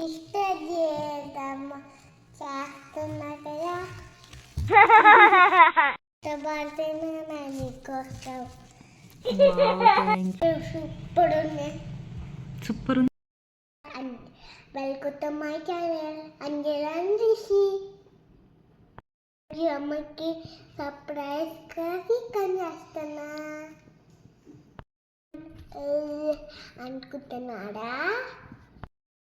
ఇష్టం చేస్తున్నా కదా ఇష్టపడుతున్నా నీకోసం సూపర్ ఉంది సూపర్ ఉంది welcome to my channel Anjalanji అమ్మకి సర్ప్రైజ్ కాసి అనుకుంటున్నాడా?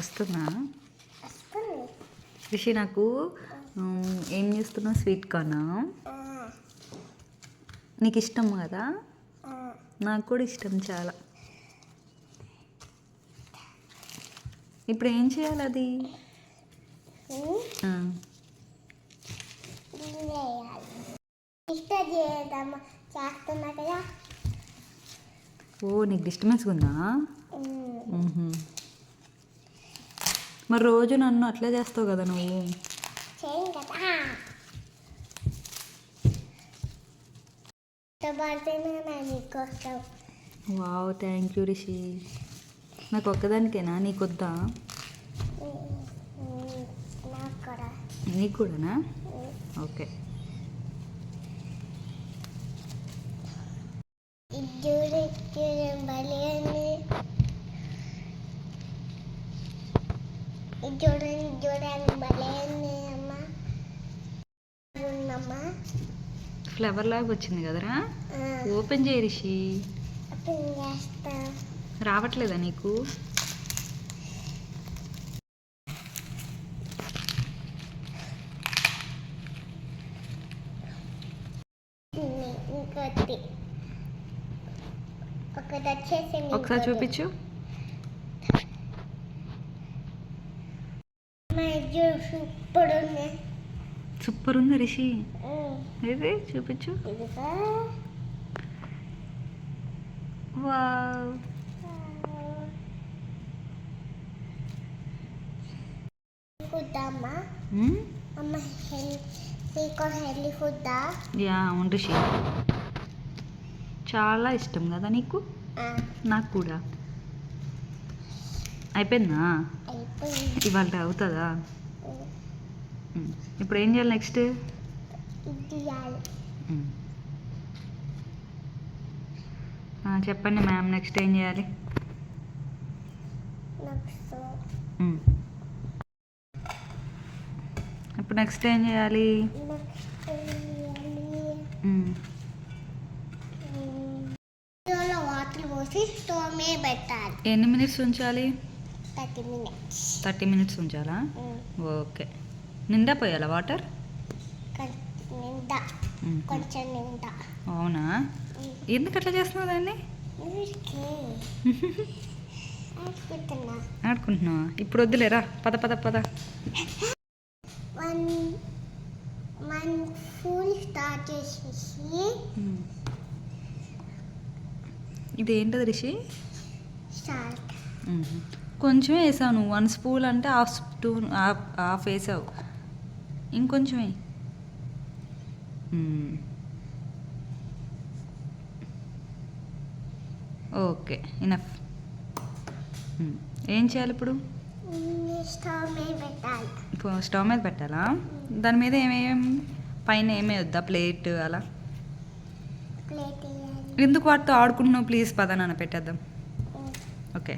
వస్తుందా. రిషి నాకు ఏం చేస్తున్నావు? స్వీట్ కార్నా నీకు ఇష్టం కదా? నాకు కూడా ఇష్టం చాలా. ఇప్పుడు ఏం చేయాలి అది? ఓ నీకు డిస్టర్బెన్స్ ఉందా. మరి రోజు నన్ను అట్లా చేస్తావు కదా నువ్వు? Wow thank you Rishi. నాకు ఒక్కదానికేనా? నీకు వద్దా నీకు కూడానా ఓకే చూడు ఇది చూడండి చూడండి భలే అమ్మ. ఉందమ్మా ఫ్లవర్ లాగా వచ్చింది కదరా? ఓపెన్ చేయి రిషి. రావట్లేదా నీకు? ఇంకోటి. ఒకటి వచ్చేసి ఒకసారి చూపించు. సూపర్ ఉంది. సూపర్ ఉంది రిషి. ఏది? చూపించు. వావ్. యా అవును రిషి. చాలా ఇష్టం కదా నీకు? నాకు కూడా. అయిపోయిందా. ఇవాళ అవుతుందా. ఇప్పుడు ఏం చేయాలి నెక్స్ట్? చెప్పండి మ్యామ్ నెక్స్ట్ ఏం చేయాలి. ఇప్పుడు నెక్స్ట్ ఏం చేయాలి? ఎన్ని మినిట్స్ ఉంచాలి? Thirty minutes. థర్టీ మినిట్స్ ఉంచాలా? ఓకే. నిండా పోయాలా వాటర్ నిండా. కొంచెం నిండా. అవునా? ఎందుకు అట్లా చేస్తున్నావు దాన్ని? ఆడుకుంటున్నావా? ఇప్పుడు వద్దులేరా పద పద పద. ఫుల్ స్టార్ట్ చేసేసి. మ్. ఇది ఏంటది రిషి. కొంచెమే వేసావు నువ్వు. వన్ స్పూన్ అంటే హాఫ్ స్పూన్ హాఫ్ హాఫ్ వేసావు. ఇంకొంచెమే. Okay enough. ఏం చేయాలి ఇప్పుడు? స్టవ్ మీద పెట్టాలి. ఇప్పుడు స్టవ్ మీద పెట్టాలా? దాని మీద ఏమేం పైన ఏమే వద్దా ప్లేట్ అలా ఎందుకు వాటితో ఆడుకుంటున్నావు? ప్లీజ్ పద నాన్న పెట్టేద్దాం. ఓకే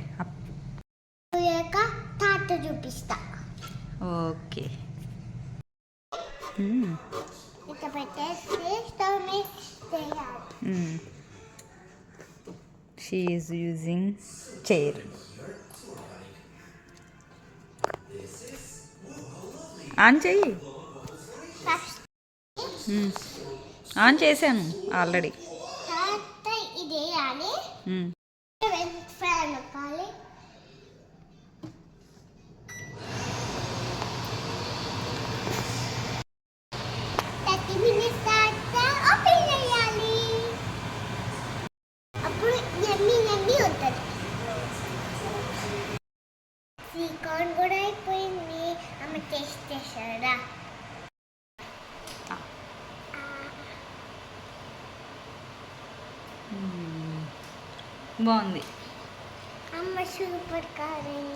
చూపిస్తా. ఓకే. ఇట్లా పెట్టేసి స్టవ్ మీద చేయాలి she is using chair on చెయ్యి ఆన్ చేశాను ఆల్రెడీ బాగుంది. అమ్మ సూపర్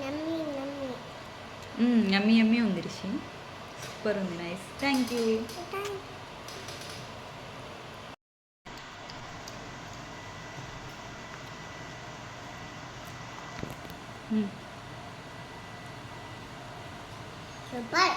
యమ్మీ యమ్మీ. ఉంది రిషి. సూపర్ ఉంది నైస్. Thank you. సూపర్.